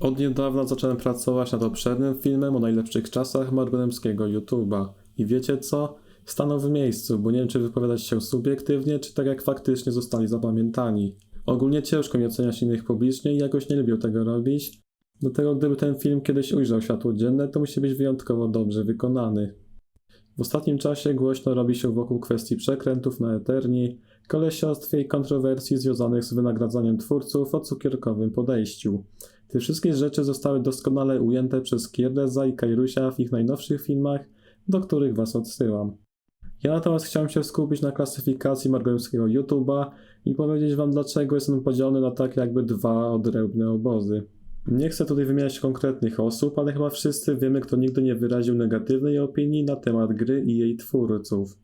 Od niedawna zacząłem pracować nad obszernym filmem o najlepszych czasach margonemskiego YouTube'a. I wiecie co? Stanął w miejscu, bo nie wiem, czy wypowiadać się subiektywnie, czy tak jak faktycznie zostali zapamiętani. Ogólnie ciężko mi oceniać innych publicznie i jakoś nie lubię tego robić. Do tego, gdyby ten film kiedyś ujrzał światło dzienne, to musi być wyjątkowo dobrze wykonany. W ostatnim czasie głośno robi się wokół kwestii przekrętów na Eterni, kolesiostwie i kontrowersji związanych z wynagradzaniem twórców o cukierkowym podejściu. Te wszystkie rzeczy zostały doskonale ujęte przez Kierdeza i Kairusia w ich najnowszych filmach, do których Was odsyłam. Ja natomiast chciałem się skupić na klasyfikacji margolimskiego YouTube'a i powiedzieć Wam, dlaczego jest on podzielony na tak jakby dwa odrębne obozy. Nie chcę tutaj wymieniać konkretnych osób, ale chyba wszyscy wiemy, kto nigdy nie wyraził negatywnej opinii na temat gry i jej twórców.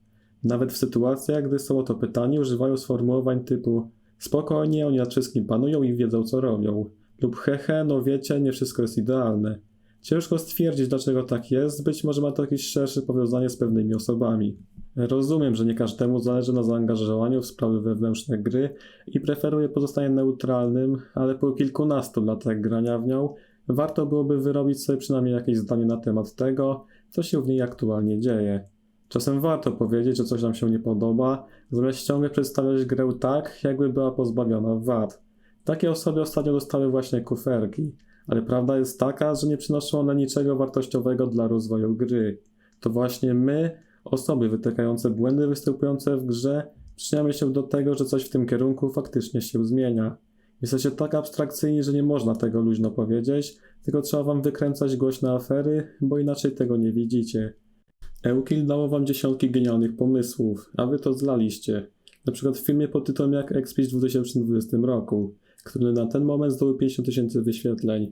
Nawet w sytuacjach, gdy są o to pytani, używają sformułowań typu spokojnie, oni nad wszystkim panują i wiedzą co robią. Lub hehe, no wiecie, nie wszystko jest idealne. Ciężko stwierdzić, dlaczego tak jest, być może ma to jakieś szersze powiązanie z pewnymi osobami. Rozumiem, że nie każdemu zależy na zaangażowaniu w sprawy wewnętrzne gry i preferuje pozostanie neutralnym, ale po kilkunastu latach grania w nią warto byłoby wyrobić sobie przynajmniej jakieś zdanie na temat tego, co się w niej aktualnie dzieje. Czasem warto powiedzieć, że coś nam się nie podoba, zamiast ciągle przedstawiać grę tak, jakby była pozbawiona wad. Takie osoby ostatnio dostały właśnie kuferki, ale prawda jest taka, że nie przynoszą one niczego wartościowego dla rozwoju gry. To właśnie my, osoby wytykające błędy występujące w grze, przyczyniamy się do tego, że coś w tym kierunku faktycznie się zmienia. Jesteście tak abstrakcyjni, że nie można tego luźno powiedzieć, tylko trzeba wam wykręcać głośne afery, bo inaczej tego nie widzicie. Eukil dało wam dziesiątki genialnych pomysłów, a wy to zlaliście. Na przykład w filmie pod tytułem Jak Expić w 2020 roku, który na ten moment zdobył 50 tysięcy wyświetleń.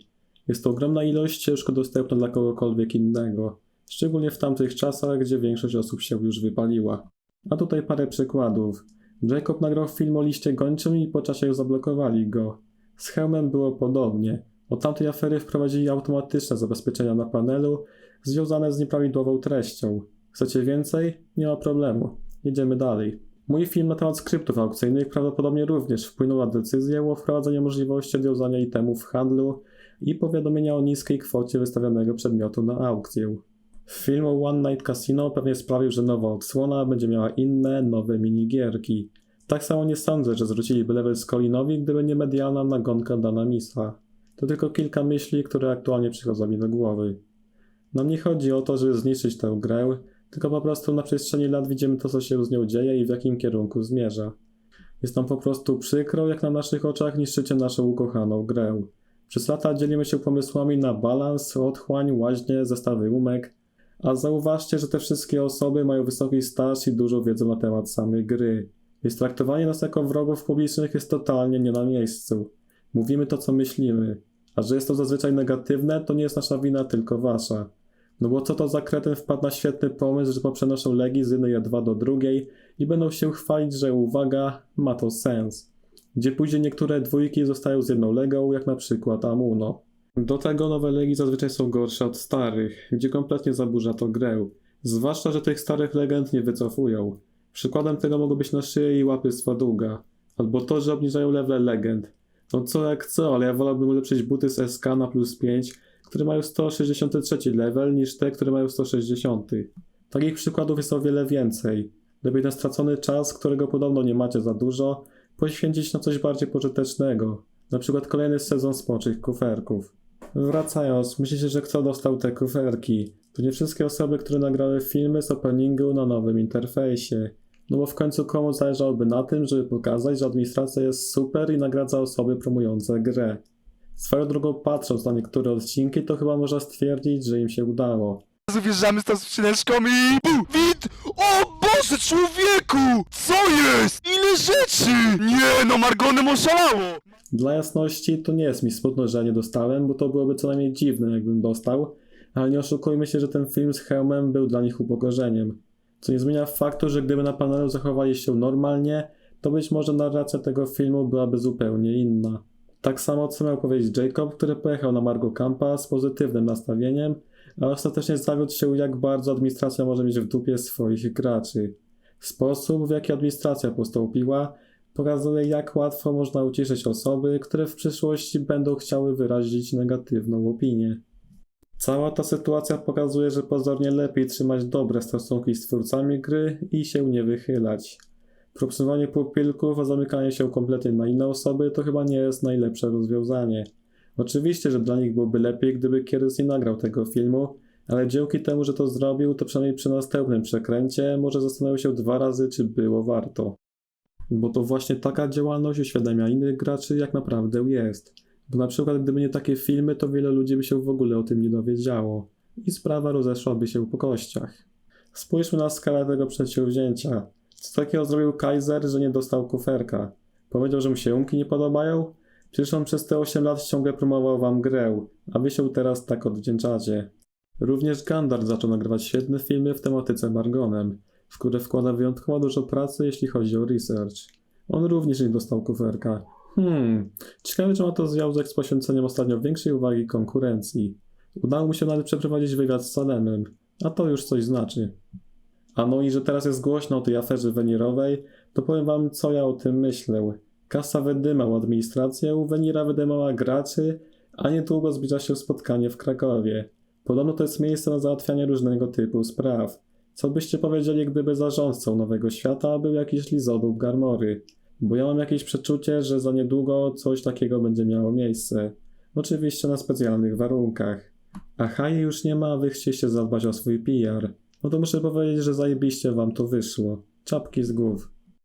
Jest to ogromna ilość, ciężko dostępna dla kogokolwiek innego. Szczególnie w tamtych czasach, gdzie większość osób się już wypaliła. A tutaj parę przykładów. Jacob nagrał film o liście gończym i po czasie zablokowali go. Z hełmem było podobnie. Od tamtej afery wprowadzili automatyczne zabezpieczenia na panelu związane z nieprawidłową treścią. Chcecie więcej? Nie ma problemu. Jedziemy dalej. Mój film na temat skryptów aukcyjnych prawdopodobnie również wpłynął na decyzję o wprowadzeniu możliwości odwiązania itemów w handlu i powiadomienia o niskiej kwocie wystawionego przedmiotu na aukcję. Film One Night Casino pewnie sprawił, że nowa odsłona będzie miała inne, nowe minigierki. Tak samo nie sądzę, że zwróciliby level Skolinowi, gdyby nie medialna nagonka Dana Misa. To tylko kilka myśli, które aktualnie przychodzą mi do głowy. Nam nie chodzi o to, żeby zniszczyć tę grę, tylko po prostu na przestrzeni lat widzimy to, co się z nią dzieje i w jakim kierunku zmierza. Jest nam po prostu przykro, jak na naszych oczach niszczycie naszą ukochaną grę. Przez lata dzielimy się pomysłami na balans, otchłań, łaźnie, zestawy umek, a zauważcie, że te wszystkie osoby mają wysoki staż i dużo wiedzy na temat samej gry. Więc traktowanie nas jako wrogów publicznych jest totalnie nie na miejscu. Mówimy to, co myślimy. A że jest to zazwyczaj negatywne, to nie jest nasza wina, tylko wasza. No bo co to za kretyn wpadł na świetny pomysł, że poprzenoszą legi z jednej A2 do drugiej i będą się chwalić, że uwaga, ma to sens. Gdzie później niektóre dwójki zostają z jedną legą, jak na przykład Amuno. Do tego nowe legi zazwyczaj są gorsze od starych, gdzie kompletnie zaburza to grę. Zwłaszcza, że tych starych legend nie wycofują. Przykładem tego mogą być na szyję i łapy Swaduga. Albo to, że obniżają level legend. No co jak co, ale ja wolałbym ulepszyć buty z SK na plus 5, które mają 163 level, niż te, które mają 160. Takich przykładów jest o wiele więcej. Lepiej ten stracony czas, którego podobno nie macie za dużo, poświęcić na coś bardziej pożytecznego. Na przykład kolejny sezon spoczych kuferków. Wracając, myślicie, że kto dostał te kuferki? To nie wszystkie osoby, które nagrały filmy z openingu na nowym interfejsie. No bo w końcu komu zależałoby na tym, żeby pokazać, że administracja jest super i nagradza osoby promujące grę. Swoją drogą patrząc na niektóre odcinki, to chyba można stwierdzić, że im się udało. Wjeżdżamy z tą skrzyneczką i... Bu, wid! O Boże, człowieku! Co jest? Ile rzeczy! Nie, no Margonem oszalało! Dla jasności, to nie jest mi smutno, że ja nie dostałem, bo to byłoby co najmniej dziwne, jakbym dostał, ale nie oszukujmy się, że ten film z hełmem był dla nich upokorzeniem. Co nie zmienia faktu, że gdyby na panelu zachowali się normalnie, to być może narracja tego filmu byłaby zupełnie inna. Tak samo miał powiedzieć Jacob, który pojechał na Margo Campa z pozytywnym nastawieniem, a ostatecznie zawiódł się jak bardzo administracja może mieć w dupie swoich graczy. Sposób, w jaki administracja postąpiła, Pokazuje, jak łatwo można uciszyć osoby, które w przyszłości będą chciały wyrazić negatywną opinię. Cała ta sytuacja pokazuje, że pozornie lepiej trzymać dobre stosunki z twórcami gry i się nie wychylać. Propsowanie pupilków, a zamykanie się kompletnie na inne osoby to chyba nie jest najlepsze rozwiązanie. Oczywiście, że dla nich byłoby lepiej, gdyby Kieres nie nagrał tego filmu, ale dzięki temu, że to zrobił, to przynajmniej przy następnym przekręcie może zastanowił się dwa razy, czy było warto. Bo to właśnie taka działalność uświadamia innych graczy, jak naprawdę jest. Bo na przykład, gdyby nie takie filmy, to wiele ludzi by się w ogóle o tym nie dowiedziało i sprawa rozeszłaby się po kościach. Spójrzmy na skalę tego przedsięwzięcia. Co takiego zrobił Kaiser, że nie dostał kuferka? Powiedział, że mu się umki nie podobają? Przecież on przez te 8 lat ciągle promował wam grę, a wy się teraz tak odwdzięczacie. Również Gandalf zaczął nagrywać świetne filmy w tematyce Margonem, w które wkłada wyjątkowo dużo pracy, jeśli chodzi o research. On również nie dostał kuferka. Hmm, ciekawe, czy ma to związek z poświęceniem ostatnio większej uwagi konkurencji. Udało mu się nawet przeprowadzić wywiad z Salemem, a to już coś znaczy. A no i że teraz jest głośno o tej aferze wenirowej, to powiem wam, co ja o tym myślę. Kasa wydymał administrację, Wenira wydymała graczy, a niedługo zbliża się spotkanie w Krakowie. Podobno to jest miejsce na załatwianie różnego typu spraw. Co byście powiedzieli, gdyby zarządcą Nowego Świata był jakiś lizodób Garmory? Bo ja mam jakieś przeczucie, że za niedługo coś takiego będzie miało miejsce. Oczywiście na specjalnych warunkach. A Haji już nie ma, wy chcieliście zadbać o swój PR. No to muszę powiedzieć, że zajebiście wam to wyszło. Czapki z głów.